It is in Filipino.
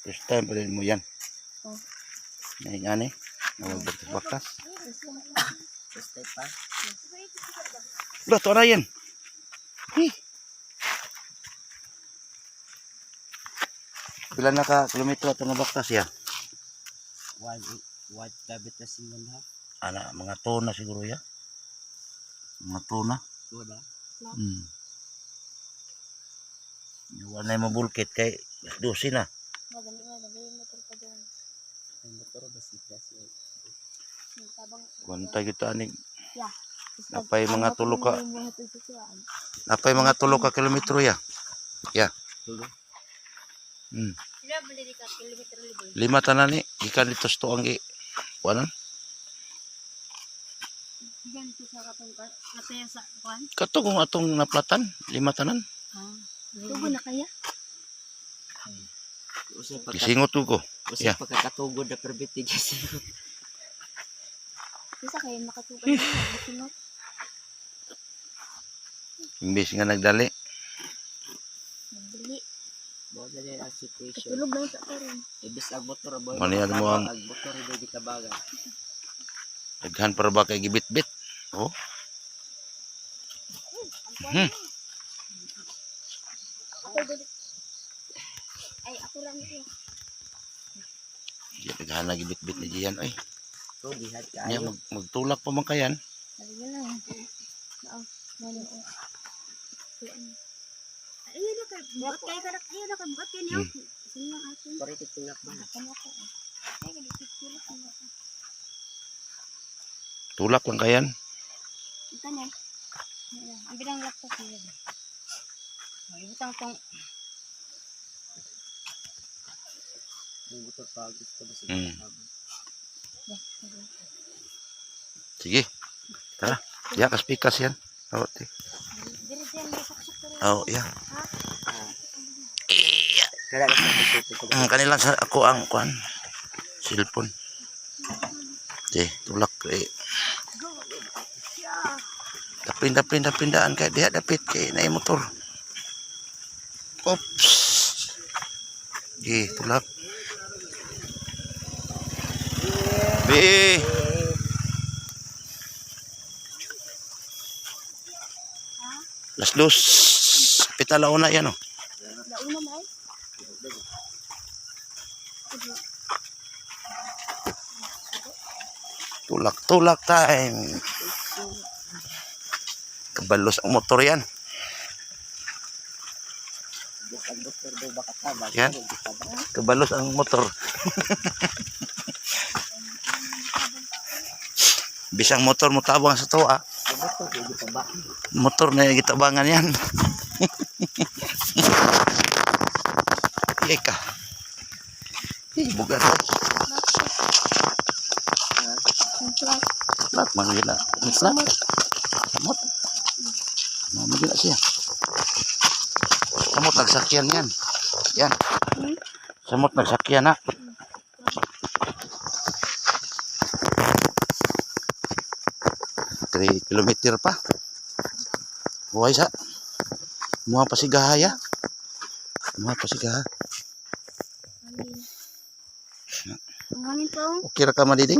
First time pa rin mo yan. Oh. Ngayon nga ni. Nawag bakas. Gusto pa. Wala, ito na yan. Hey. Pila na ka kilometro ito na bakas ya? White, white rabbit na singan ha. Ana, mga tona siguro ya. Mga tona. Wala. Hmm. Wala na yung bulkit kay dosi na. Madali nga, yung motor pa doon. Ang motor ba si tabang, Kuwanta kita ni. yeah. Napay mga tulo ka. Tutusuan. Napay mga tulo ka kilometro ya. Ya. Hmm. Lima tanan ni. Gikan dito sa tuang. Ganito sa katong atong naplatan. Lima tanan. Ah. Tugo na kaya? Usay pagka, Gisingot ko. usay yeah. pagkakatugod na perbitig kasi. Isa kayo makatugan na. Masingot. Imbis nga nagdali. Madali. Bawa na rin ang situation. Katulog lang sa karon. Ibis ang motor. Boy, Maniyan mo ang- Ang motor hindi gitabagan. Daghan para ba kay gibit-bit. Oh. Hmm. Dali. Ay, ako lang ito. Diyan daghan na gibit-bit ni Jian oy. So, dihad ka. Ayaw. mag magtulak pa man kayan. Niya lang. Oo. Nalo. Ayun na kay buat kay karak ayun na kay buat kay niyo. Hmm. Sino ang atin? Pare titulak ba? Ako na ko. Ay, kaya ditulak mo ako. Tulak lang kayan. Ito na. Ang bilang laptop niya. Ay, butang tong Motor pa gusto ba siya? Hmm. Sige. Tara. Ya kas pikas yan. Oh, rin. Oh, ya. Iya. Ang kanila sa ako ang kuan. Cellphone. Di, tulak eh. Dapin dapin dapindaan kay diha dapit kay na motor. Oops. Di, tulak. Bi. Las dos. Pitala una yan oh. Launa na ay. Tulak, tulak time. Kabalos ang motor yan. Yan. Kabalos ang motor. bisang motor mo tabang sa toa motor na gitabangan yan. Eka bugat lahat mga gila lahat kamot mga gila siya kamot nagsakyan yan? Yan. Samot nagsakyan ha 3 kilometer pa. Buhay sa mga pasigahaya. Mga pasigaha hangin pa okay ra ka madiding?